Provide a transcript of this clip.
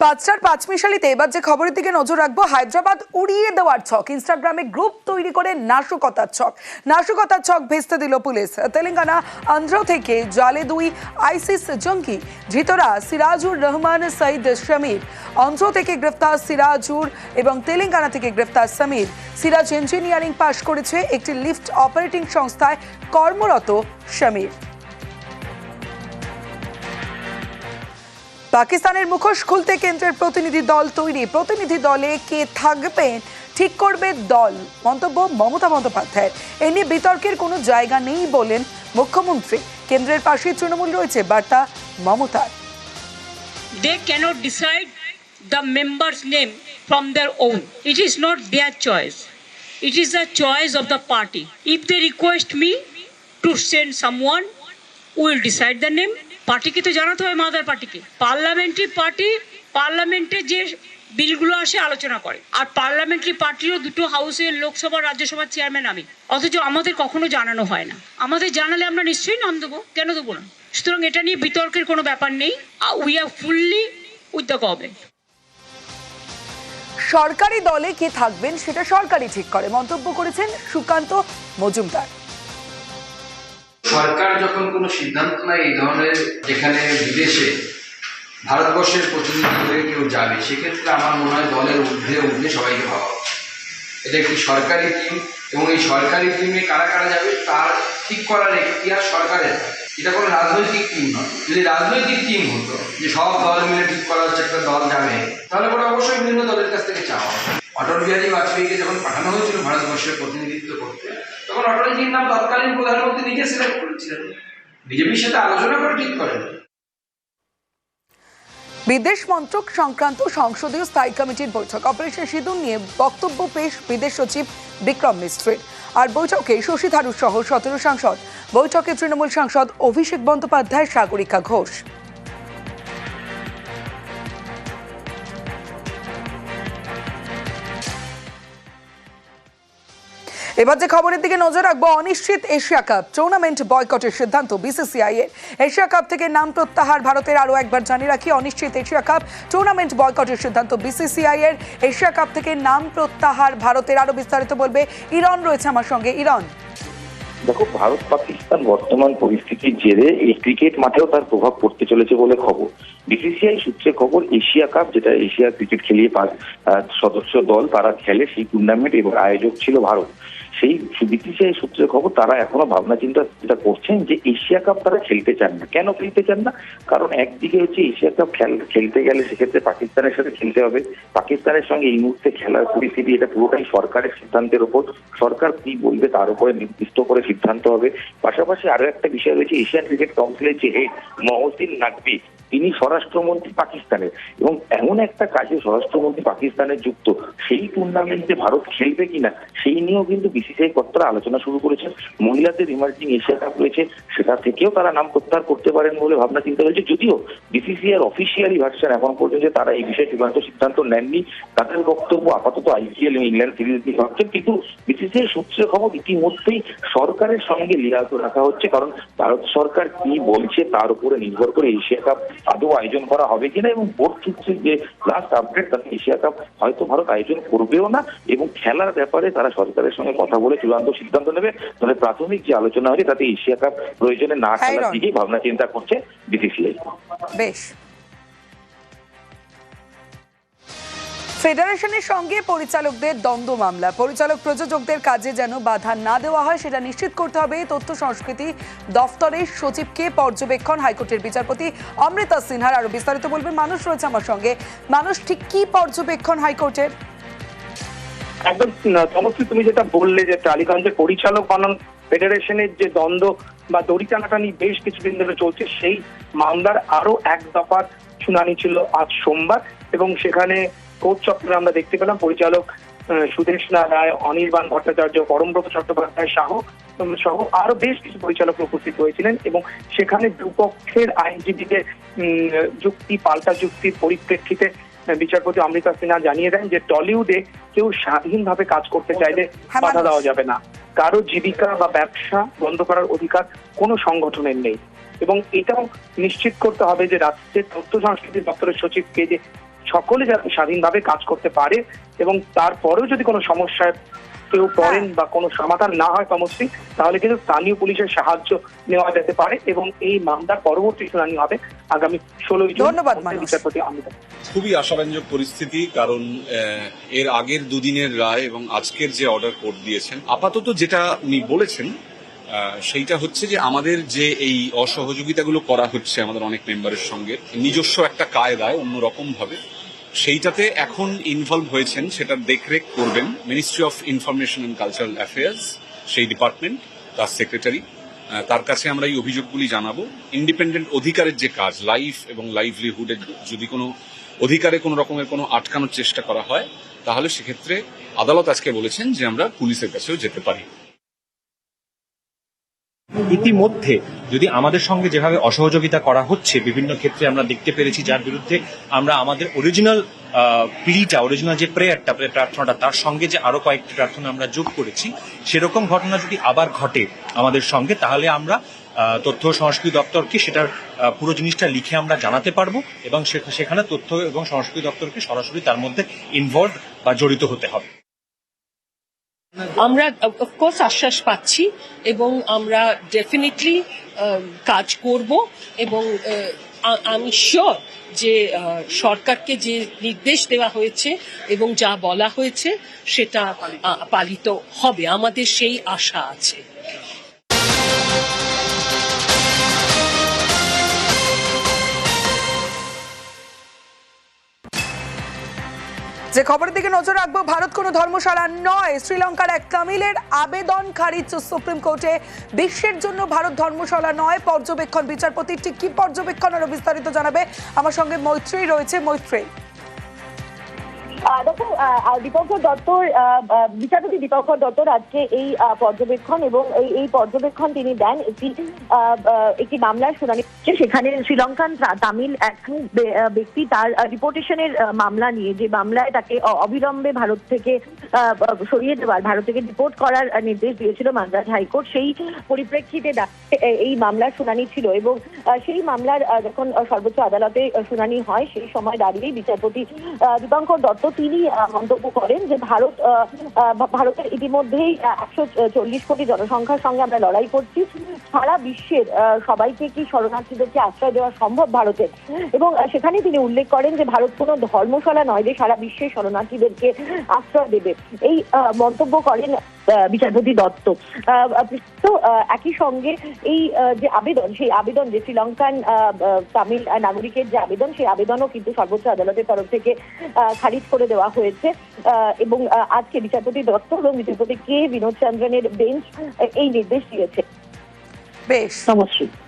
পাঁচটার পাঁচ মিশালিতে এবার যে খবরের দিকে নজর রাখব, হায়দ্রাবাদ উড়িয়ে দেওয়ার ছক ইনস্টাগ্রামে গ্রুপ তৈরি করে নাশকতার ছক। নাশকতার ছক ভেস্তে দিল পুলিশ। তেলেঙ্গানা, আন্ধ্র থেকে জালে দুই আইসিস জঙ্গি, ধৃতরা সিরাজুর রহমান, সঈদ সমীর অন্ধ্র থেকে গ্রেফতার সিরাজুর এবং তেলেঙ্গানা থেকে গ্রেফতার সমীর সিরাজ ইঞ্জিনিয়ারিং পাশ করেছে একটি লিফট অপারেটিং সংস্থায় কর্মরত সমীর পাকিস্তানের মুখোশ খুলতে কেন্দ্রের প্রতিনিধি দল তৈরি। প্রতিনিধি দলে কে থাকবে? ঠিক করবে দল। মন্তব্য মমতা বন্দ্যোপাধ্যায়ের। এ নিয়ে বিতর্কের কোনো জায়গা নেই বলেন মুখ্যমন্ত্রী। কেন্দ্রের পাশে তৃণমূল রয়েছে, বার্তা মমতার। They can decide the members name from their own it is not their choice it is the choice of the party if they request me to send someone will decide the name পার্টিকে তো জানাতে হবে mother পার্টিকে। Parliamentary party, পার্লামেন্টে যে বিলগুলো আসে আলোচনা করে। আর পার্লামেন্টারি পার্টিরও দুটো হাউসের লোকসভা, রাজ্যসভার চেয়ারম্যান আমি। অথচ আমাদের কখনো জানানো হয় না। আমাদের জানালে আমরা নিশ্চয়ই নাম দেবো। কেন দেবো না? সুতরাং এটা নিয়ে বিতর্কের কোনো ব্যাপার নেই। We are fully with the government সরকারি দলে কে থাকবেন সেটা সরকারই ঠিক করে। মন্তব্য করেছেন সুকান্ত মজুমদার। সরকার যখন কোনো সিদ্ধান্ত নেয় এই ধরনের যেখানে বিদেশে ভারতবর্ষের প্রতিনিধি হয়ে কেউ যাবে, সেক্ষেত্রে আমার মনে হয় দলের ঊর্ধ্বে ঊর্ধ্বে সবাইকে ভাবা। এটা একটি সরকারি টিম এবং এই সরকারি টিমে কারা কারা যাবে তার ঠিক করার একটি এখতিয়ার সরকারের এটা কোনো রাজনৈতিক টিম নয় যদি রাজনৈতিক টিম হতো, যে সব দল মিলে ঠিক করা হচ্ছে, একটা দল যাবে, তাহলে পরে অবশ্যই বিভিন্ন দলের কাছ থেকে চাওয়া। অটল বিহারী বাজপেয়ীকে যখন পাঠানো হয়েছিল ভারতবর্ষের প্রতিনিধিত্ব করতে তখন অটলজির নাম তৎকালীন প্রধানমন্ত্রী নিজে সিলেক্ট করেছিলেন বিজেপির সাথে আলোচনা করে ঠিক করেন। বিদেশ মন্ত্রক সংক্রান্ত সংসদীয় স্থায়ী কমিটির বৈঠক। অপারেশন সিঁদুর নিয়ে বক্তব্য পেশ বিদেশ সচিব বিক্রম মিস্ত্রির আর বৈঠকে শশী থারুর সহ সতেরো সাংসদ। বৈঠকে তৃণমূল সাংসদ অভিষেক বন্দ্যোপাধ্যায়, সাগরিকা ঘোষ। এবার যে খবরের দিকে নজর রাখব, অনিশ্চিত এশিয়া কাপ টুর্নামেন্ট বয়কটের সিদ্ধান্ত বিসিসিআই এর। এশিয়া কাপ থেকে নাম প্রত্যাহার ভারতের আরও একবার জানিয়ে রাখি, অনিশ্চিত এশিয়া কাপ টুর্নামেন্ট বয়কটের সিদ্ধান্ত বিসিসিআই এর। এশিয়া কাপ থেকে নাম প্রত্যাহার ভারতের আরও বিস্তারিত বলবে ইরন রয়েছে আমার সঙ্গে। ইরন। দেখো, ভারত পাকিস্তান বর্তমান পরিস্থিতির জেরে এই ক্রিকেট মাঠেও তার প্রভাব পড়তে চলেছে বলে খবর। বিসিসিআই সূত্রে খবর, এশিয়া কাপ যেটা এশিয়া ক্রিকেট খেলিয়ে সদস্য দল তারা খেলে সেই টুর্নামেন্ট এবং আয়োজক ছিল ভারত। সেই বিসিসিআই সূত্রে খবর, তারা এখনও ভাবনা চিন্তা যেটা করছেন যে এশিয়া কাপ তারা খেলতে চান না। কেন খেলতে চান না? কারণ একদিকে হচ্ছে এশিয়া কাপ খেল- খেলতে গেলে সেক্ষেত্রে পাকিস্তানের সাথে খেলতে হবে। পাকিস্তানের সঙ্গে এই মুহূর্তে খেলার পরিস্থিতি এটা পুরোটাই সরকারের সিদ্ধান্তের ওপর সরকার কি বলবে তার উপরে নির্দিষ্ট করে সিদ্ধান্ত হবে। পাশাপাশি আরও একটা বিষয় রয়েছে, এশিয়ান ক্রিকেট কাউন্সিলের যে হেড মহসিন নাকবি তিনি স্বরাষ্ট্রমন্ত্রী পাকিস্তানের। এবং এমন একটা কাজে স্বরাষ্ট্রমন্ত্রী পাকিস্তানের যুক্ত, সেই টুর্নামেন্টে ভারত খেলবে কিনা, সেই নিয়েও কিন্তু বিসিসিআই কর্তারা আলোচনা শুরু করেছেন। মহিলাদের ইমার্জিং এশিয়া কাপ রয়েছে, সেটা থেকেও তারা নাম প্রত্যাহার করতে পারেন বলে ভাবনা চিন্তা রয়েছে। যদিও বিসিসিআই অফিসিয়ালি ভার্সন এখন পর্যন্ত তারা এই বিষয়ে চূড়ান্ত সিদ্ধান্ত নেননি। তাদের বক্তব্য আপাতত আইপিএল ইংল্যান্ড সিরিজ নিয়ে ভাবছেন। কিন্তু বিসিসিআই সূত্রে খবর ইতিমধ্যেই সরকারের সঙ্গে লিয়াজ রাখা হচ্ছে, কারণ ভারত সরকার কি বলছে তার উপরে নির্ভর করে এশিয়া কাপ আদৌ আয়োজন করা হবে কিনা এবং বোর্ড সূত্রে যে লাস্ট আপডেট তাতে এশিয়া কাপ হয়তো ভারত আয়োজন করবেও না এবং খেলার ব্যাপারে তারা সরকারের সঙ্গে কথা বলে চূড়ান্ত সিদ্ধান্ত নেবে। তবে প্রাথমিক যে আলোচনা হয়েছে তাতে এশিয়া কাপ প্রয়োজনে না খেলার দিকেই ভাবনা চিন্তা করছে বিসিসিআই বেশ। ফেডারেশনের সঙ্গে পরিচালকদের দ্বন্দ্ব মামলা। পরিচালক প্রযোজকদের কাজে যেন বাধা না দেওয়া হয় সেটা নিশ্চিত করতে হবে। তথ্য সংস্কৃতি দফতরের সচিবকে পর্যবেক্ষণ হাইকোর্টের বিচারপতি অমৃতা সিনহার আরও বিস্তারিত বলবেন। মানুষ রয়েছে আমার সঙ্গে। মানুষ ঠিক কি পর্যবেক্ষণ হাইকোর্টের? একদম তমশ্রী তুমি যেটা বললে যে টালিগঞ্জের পরিচালক বানান ফেডারেশনের যে দ্বন্দ্ব বা দড়ি টানাটানি বেশ কিছুদিন ধরে চলছে সেই মামলার আরও এক দফার শুনানি ছিল আজ সোমবার এবং সেখানে কোর্ট চক্রে আমরা দেখতে পেলাম পরিচালক সুদেশনা রায় অনির্বাণ ভট্টাচার্য পরমব্রত চট্টোপাধ্যায় উম, সহ আরও বেশ কিছু পরিচালক উপস্থিত হয়েছিলেন এবং সেখানে দুপক্ষের আইনজীবীদের যুক্তি পাল্টা যুক্তির পরিপ্রেক্ষিতে বিচারপতি অমৃতা সিনহা জানিয়ে দেন যে টলিউডে কেউ স্বাধীনভাবে কাজ করতে চাইলে হ্যাঁ, বাধা দেওয়া যাবে না। কারও জীবিকা বা ব্যবসা বন্ধ করার অধিকার কোনো সংগঠনের নেই। এবং এটাও নিশ্চিত করতে হবে যে রাজ্যের তথ্য সংস্কৃতি দপ্তরের সচিবকে যে সকলে যাতে স্বাধীনভাবে কাজ করতে পারে এবং তারপরেও যদি কোনো সমস্যায় কেউ পড়েন বা কোনো সমাধান না হয় সমস্যা তাহলে কিন্তু স্থানীয় পুলিশের সাহায্য নেওয়া যেতে পারে এবং এই মামলার পরবর্তী শুনানি হবে আগামী ষোলোই জুন। ধন্যবাদ, বিচারপতি অমিতা খুবই আশাব্যঞ্জক পরিস্থিতি কারণ আহ, এর আগের দুদিনের রায় এবং আজকের যে অর্ডার কোর্ট দিয়েছেন আপাতত যেটা উনি বলেছেন আহ, সেইটা হচ্ছে যে আমাদের যে এই অসহযোগিতাগুলো করা হচ্ছে আমাদের অনেক মেম্বারের সঙ্গে নিজস্ব একটা কায়দায় অন্যরকম ভাবে সেইটাতে এখন ইনভলভ হয়েছেন, সেটার দেখরেখ করবেন ministry of information and cultural affairs সেই ডিপার্টমেন্ট তার সেক্রেটারি তার কাছে আমরা এই অভিযোগগুলি জানাব। ইন্ডিপেন্ডেন্ট অধিকারের যে কাজ লাইফ এবং লাইভলিহুডের যদি কোনো অধিকারে কোনো রকমের কোনো আটকানোর চেষ্টা করা হয়, তাহলে সেক্ষেত্রে আদালত আজকে বলেছেন যে আমরা পুলিশের কাছেও যেতে পারি। ইতিমধ্যে যদি আমাদের সঙ্গে যেভাবে অসহযোগিতা করা হচ্ছে, বিভিন্ন ক্ষেত্রে আমরা দেখতে পেরেছি যার বিরুদ্ধে আমরা আমাদের অরিজিনাল প্লিটা অরিজিনাল যে প্রেয়ারটা প্রার্থনাটা, তার সঙ্গে যে আরও কয়েকটি প্রার্থনা আমরা যোগ করেছি, সেরকম ঘটনা যদি আবার ঘটে আমাদের সঙ্গে, তাহলে আমরা তথ্য সংস্কৃতি দপ্তরকে সেটার পুরো জিনিসটা লিখে আমরা জানাতে পারব এবং সেখানে তথ্য এবং সংস্কৃতি দপ্তরকে সরাসরি তার মধ্যে ইনভলভ বা জড়িত হতে হবে। আমরা অফকোর্স আশ্বাস পাচ্ছি এবং আমরা ডেফিনেটলি কাজ করব এবং আ- আমি শিওর যে আহ, সরকারকে যে নির্দেশ দেওয়া হয়েছে এবং যা বলা হয়েছে সেটা পালিত হবে। আমাদের সেই আশা আছে। যে খবরের দিকে নজর রাখব, ভারত কোনো ধর্মশালা নয়। শ্রীলঙ্কার এক তামিলের আবেদন খারিজ সুপ্রিম কোর্টে। বিশ্বের জন্য ভারত ধর্মশালা নয়, পর্যবেক্ষণ বিচারপতি ঠিক কি পর্যবেক্ষণ আরও বিস্তারিত জানাবে। আমার সঙ্গে মৈত্রী রয়েছে। মৈত্রী দত্তর বিচারপতি দত্তর আজকে এই পর্যবেক্ষণ এবং এই পর্যবেক্ষণ তিনি দেন একটি একটি মামলার শুনানি। সেখানে শ্রীলঙ্কান তামিল এক ব্যক্তি তার ডিপোর্টেশনের মামলা নিয়ে, যে মামলায় তাকে অবিলম্বে ভারত থেকে সরিয়ে দেওয়ার, ভারত থেকে ডিপোর্ট করার নির্দেশ দিয়েছিল মাদ্রাজ হাইকোর্ট। সেই পরিপ্রেক্ষিতে এই মামলার শুনানি ছিল এবং সেই মামলার যখন সর্বোচ্চ আদালতে শুনানি হয়, সেই সময় দাঁড়িয়েই বিচারপতি দীপঙ্কর দত্ত তিনি মন্তব্য করেন যে ভারত ভারতের ইতিমধ্যেই একশো চল্লিশ কোটি জনসংখ্যার সঙ্গে আমরা লড়াই করছি। সারা বিশ্বের সবাইকে কি শরণার্থীদেরকে আশ্রয় দেওয়া সম্ভব ভারতের? এবং সেখানে তিনি উল্লেখ করেন যে ভারত কোনো ধর্মশালা নয় যে সারা বিশ্বের শরণার্থীদেরকে আশ্রয় দেবে। এই মন্তব্য করেন বিচারপতি দত্ত। তো একই সঙ্গে এই যে আবেদন সেই আবেদন যে শ্রীলঙ্কান তামিল নাগরিকের যে আবেদন সেই আবেদনও কিন্তু সর্বোচ্চ আদালতের তরফ থেকে আহ, খারিজ করে দেওয়া হয়েছে। আহ, এবং আজকে বিচারপতি দত্ত এবং বিচারপতি কে বিনোদ চন্দ্রনের বেঞ্চ এই নির্দেশ দিয়েছে। বেশ। নমস্কার।